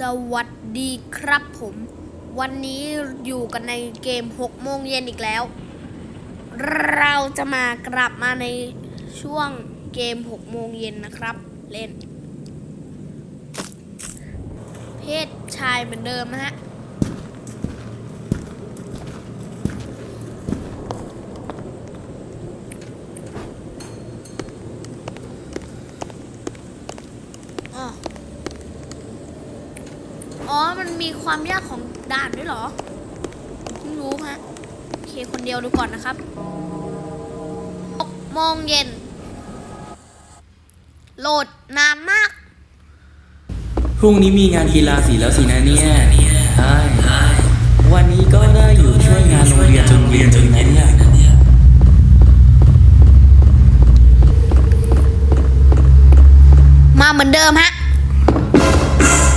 สวัสดีครับผม วันนี้อยู่กันในเกม6โมงเย็นอีกแล้ว เราจะมากลับมาในช่วงเกม6โมงเย็นนะครับ เล่น เพศชายเหมือนเดิมนะฮะ อ๋อ อ๋อ มันมีความยากของด่านด้วยเหรอเพิ่งรู้ฮะโอเคคนเดียวดูก่อนนะครับ6โมงเย็น โหลดนานมาก พรุ่งนี้มีงานกีฬาสีแล้วสินะเนี่ยใช่วันนี้ก็ได้อยู่ช่วยงานโรงเรียนจนเรียนจนนะเนี่ยมาเหมือนเดิมฮะ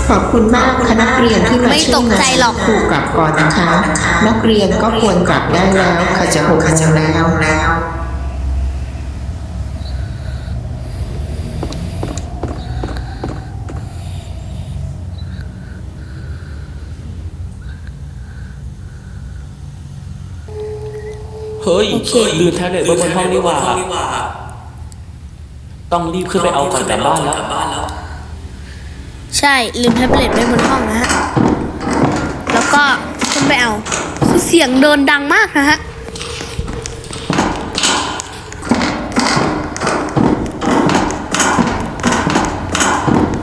ขอบคุณมากคณะเรียนที่มาไม่ช่วยตกใจหรอกครูกลับก่อนนะคะ นักเรียนก็ควรกลับได้แล้วค่ะจะหกโมงแล้วเฮ้ยโอเค ลืมแท็บเล็ตไว้บนห้องนี่หว่า ต้องรีบขึ้นไปเอาก่อนกลับบ้านแล้ว ใช่ ลืมแท็บเล็ตไว้บนห้องนะฮะ แล้วก็ขึ้นไปเอาคือเสียงเดินดังมากนะฮะ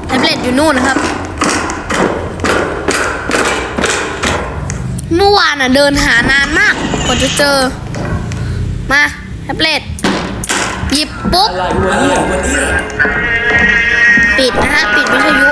แท็บเล็ตอยู่นู่นนะครับ เมื่อวานอะเดินหานานมากกว่าจะเจอ มา แท็บเล็ตหยิบปุ๊บอะไรวะเนี่ยปิดนะฮะ ปิดวิทยุ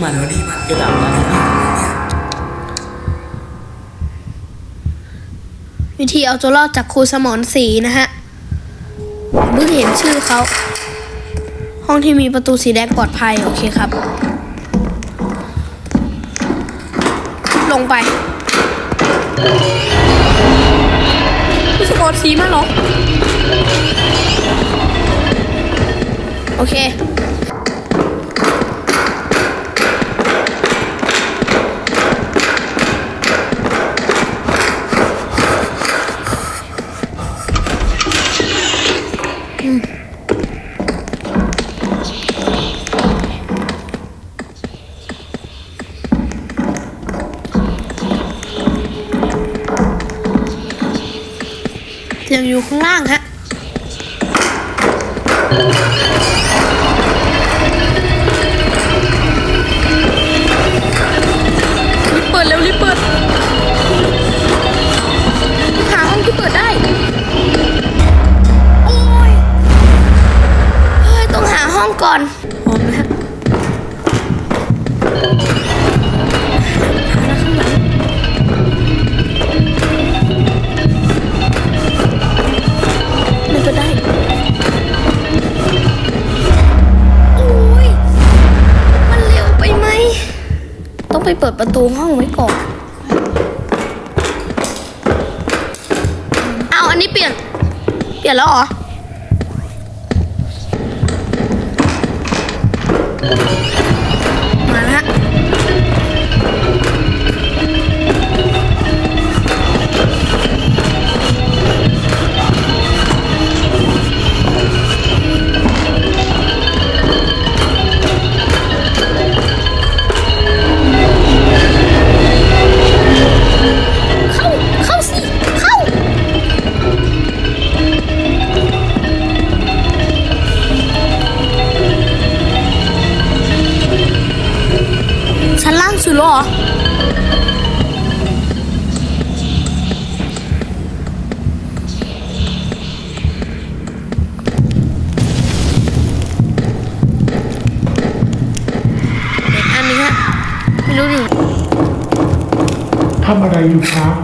แล้วนี่มันกระดาษอะไรเนี่ยวิธีเอาตัวรอดจากครูสมอนสีนะฮะเพิ่งเห็นชื่อเขา ห้องที่มีประตูสีแดงปลอดภัย โอเคครับ ลงไปครูสมอนสีมาเหรอ โอเค ยงอยู่ข้างล่างฮะ เปิดประตูห้องไว้ก่อน เอาอันนี้เปลี่ยน เปลี่ยนแล้วเหรอำอะไรอยู่ครับ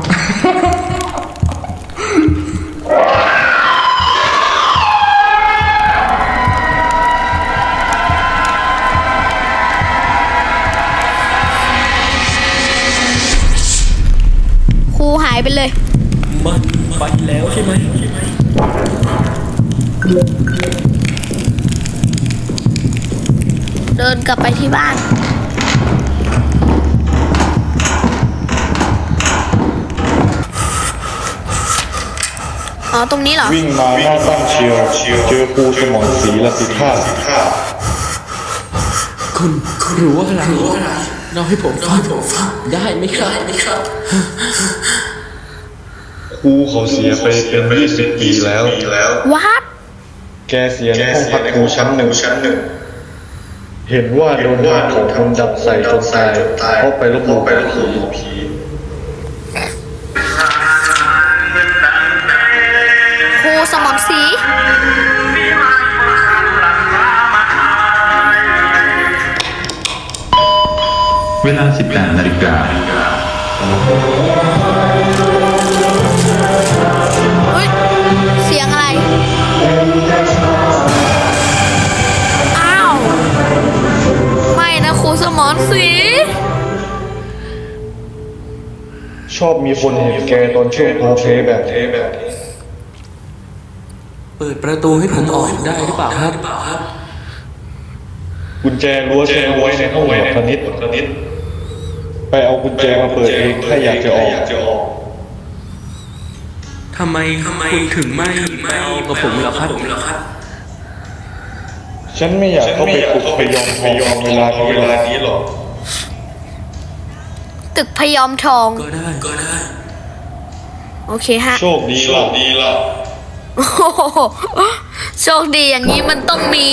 ครูหายไปเลย มันไปแล้วใช่ไหมเดินกลับไปที่บ้าน อ๋อ ตรงนี้เหรอ วิ่งมาหน้าตั้งเชียว เจอครูสมรศรีละสิท่าคุณคุณรู้ว่าอะไรเราให้ผมฟังได้ไหมครับได้ไหมครับครูเขาเสียไปเป็นยี่สิบปีแล้ว วัดแกเสียในห้องพักครูชั้นหนึ่งชั้นหนึ่งเห็นว่าโดนว่าของคนดับใส่จนตายเพราะไปลบหลู่ไปลบหลู่ผี สมอนสีเวลา 18 นาฬิกาเฮ้ย เสียงอะไร อ้าว ไม่นะครูสมอนสีชอบมีคนเห็นแกตอนช่วงโพเพแบบเทแบบนี้ เปิดประตูให้ผมออกได้หรือเปล่าครับ กุญแจรั้วแช่ไว้ในห้องหมดคณิตไปเอากุญแจมาเปิดเองถ้าอยากจะออก ทำไมคุณถึงไม่ไม่เอากับผมเหรอครับ ฉันไม่อยากเข้าไปปลุกไปยอมทองเวลาเวลานี้หรอกตึกพยอมทอง ก็ได้ ก็ได้ โอเคฮะ โชคดีล่ะดีล่ะ โอ้โหโชคดีอย่างนี้มันต้องมี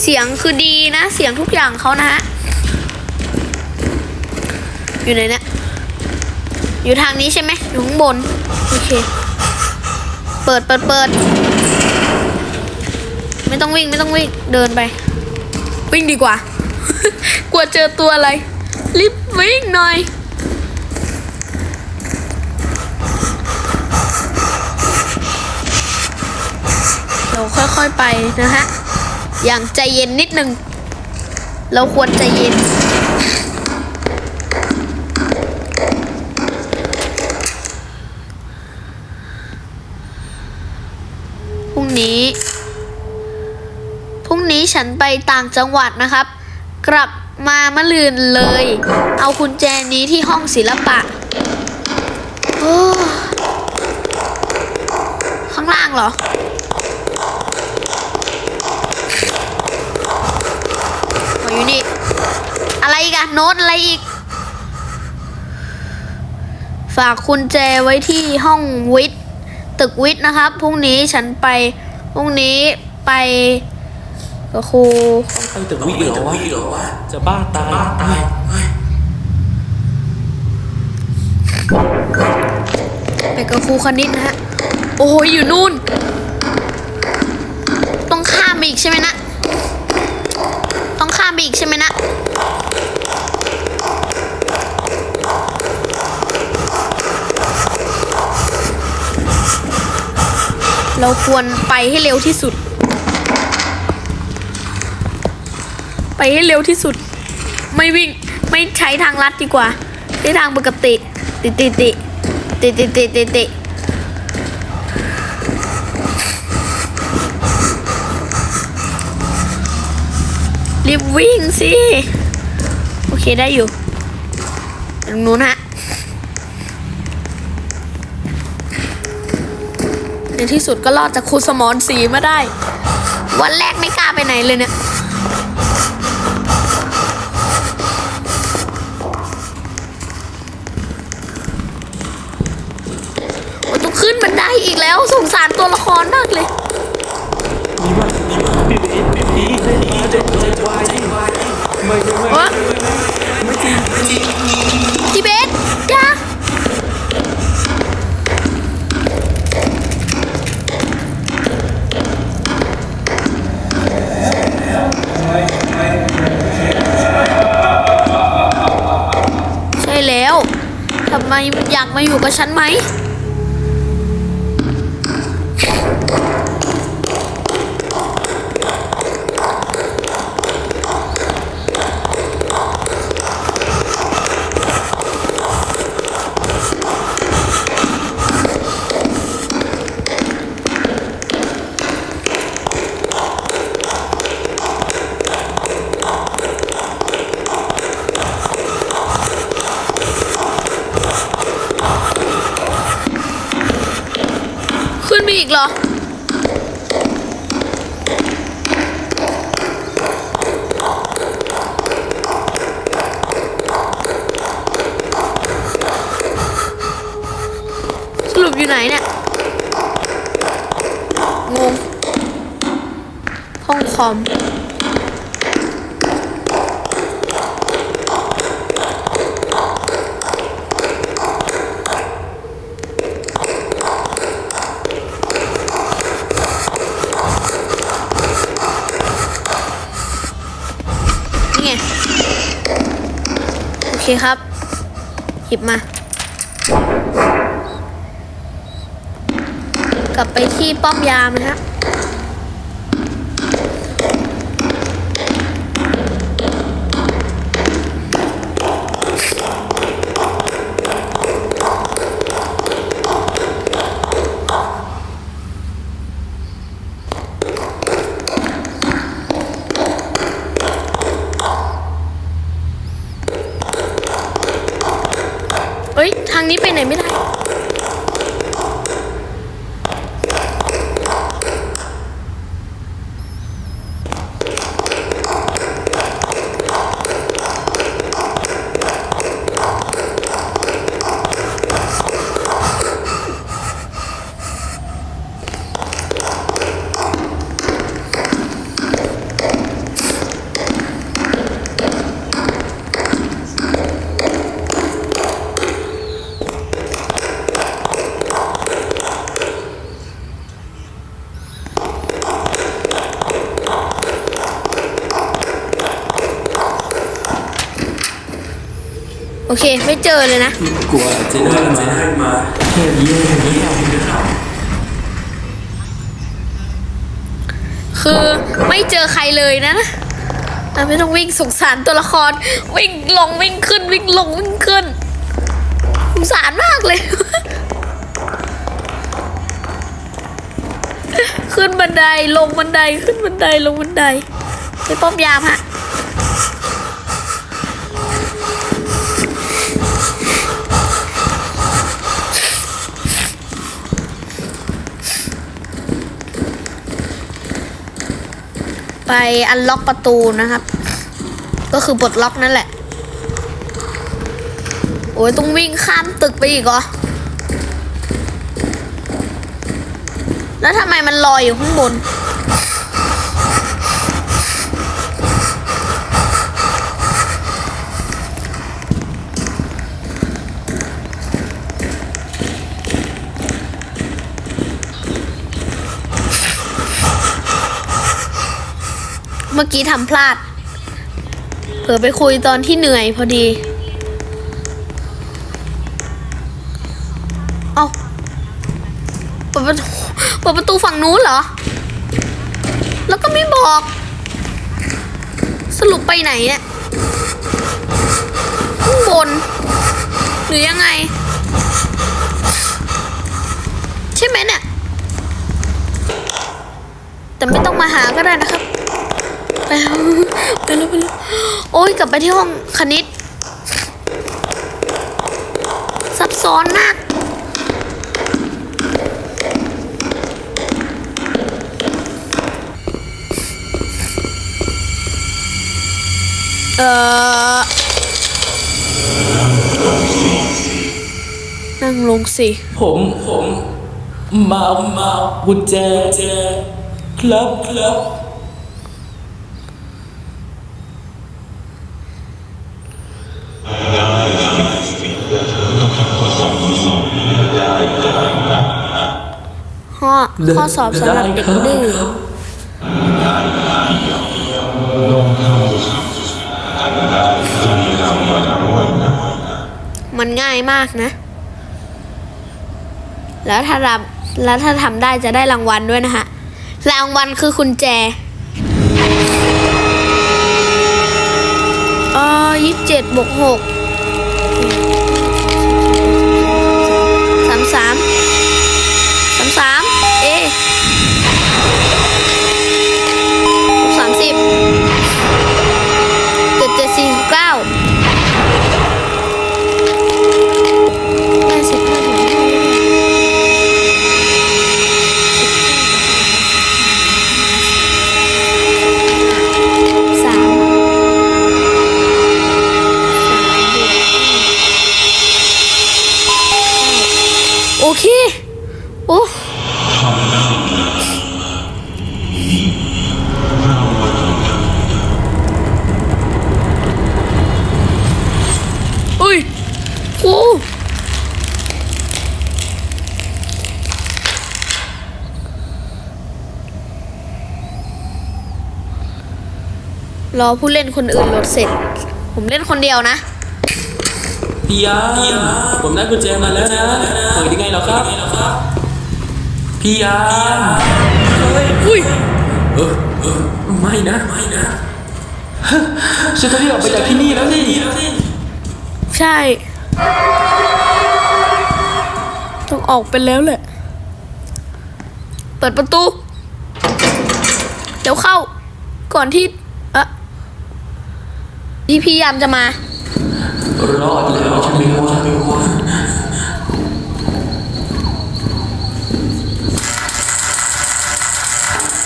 เสียงคือดีนะ เสียงทุกอย่างเขานะฮะ อยู่ไหนเนี่ยอยู่ทางนี้ใช่ไหมอยู่ข้างบน โอเค เปิดเปิดเปิด ไม่ต้องวิ่งไม่ต้องวิ่ง เดินไป วิ่งดีกว่า กลัวเจอตัวอะไร รีบวิ่งหน่อย เรา ค่อยๆไปนะฮะ อย่างใจเย็นนิดนึง เราควรใจเย็น พรุ่งนี้ พรุ่งนี้ฉันไปต่างจังหวัดนะครับ กลับมามะลืนเลย เอากุญแจนี้ที่ห้องศิลปะโอ้ข้างล่างเหรอ อ้ยอยู่นี่ อะไรอีกอะโน้ตอะไรอีก ฝากคุณแจไว้ที่ห้องวิทย์ตึกวิทย์นะครับ พรุ่งนี้ฉันไปพรุ่งนี้ไปกับครูไปแต่วิเหรอวะจะบ้าตายบ้าตายไปกับครูคณิตนะฮะ โอ้โหอยู่นู่น เราควรไปให้เร็วที่สุด ไปให้เร็วที่สุด ไม่วิ่งไม่ใช้ทางลัดดีกว่าใช้ทางปกติ ติติติติติติติติรีบวิ่งสิ โอเคได้อยู่ ตรงนู้นฮะ ในที่สุดก็รอดจากครูสมอนสีมาได้ วันแรกไม่กล้าไปไหนเลยเนี่ยโอ้ยต้องขึ้นบันไดอีกแล้วสงสารตัวละครมากเลยวะพี่ อยากมาอยู่กับฉันไหม อยู่ไหนเนี่ย งง ห้องคอม นี่ไง โอเคครับ หยิบมา กลับไปที่ป้อมยามนะฮะ โอเค ไม่เจอเลยนะ กลัวจะได้มาแค่นี้แค่นี้คือไม่เจอใครเลยนะอะไม่ต้องวิ่งสงสารตัวละคร วิ่งลงวิ่งขึ้น วิ่งลงวิ่งขึ้นสงสารมากเลย ขึ้นบันไดลงบันไดขึ้นบันไดลงบันไดไปป้อมยามฮะ ไปอันล็อกประตูนะครับ ก็คือปลดล็อกนั่นแหละ โอ้ยต้องวิ่งข้ามตึกไปอีกเหรอ แล้วทำไมมันลอยอยู่ข้างบน เมื่อกี้ทำพลาด เผลอไปคุยตอนที่เหนื่อยพอดี เอาเปิดประตูเปิดประตูฝั่งนู้นเหรอ แล้วก็ไม่บอก สรุปไปไหนเนี่ยข้างบน หรือยังไง ใช่ไหมเนี่ย แต่ไม่ต้องมาหาก็ได้นะครับ ไปแล้วไปแล้วไปแล้วโอ้ยกลับไปที่ห้องคณิต ซับซ้อนมากเออนั่งลงสิ ผมผม มามากุญแจแจครับครับ ข้อข้อสอบสำหรับเด็กดื้อมันง่ายมากนะ แล้วถ้าทำแล้วถ้าทำได้จะได้รางวัลด้วยนะฮะ รางวัลคือคุณแจ 7บวก6 อผู้เล่นคนอื่นโหลดเสร็จ ผมเล่นคนเดียวนะพี่ยามผมได้กุญแจมาแล้วนะเปิดยังไงเหรอครับพี่ยามอุ้ยเออเออไม่นะไม่นะฮะฉันจะรีบออกไปจากที่นี่แล้วสิใช่ ต้องออกไปแล้วแหละ เปิดประตู เดี๋ยวเข้า ก่อนที่อะ ที่พี่ยามจะมา รอดแล้วใช่ไหมวะ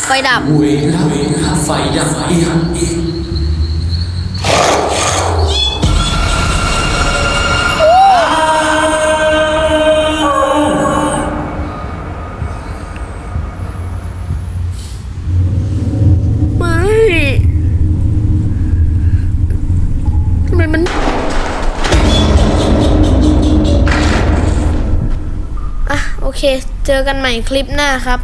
ไฟดับเวรเวรไฟดับอีก กันใหม่คลิปหน้าครับ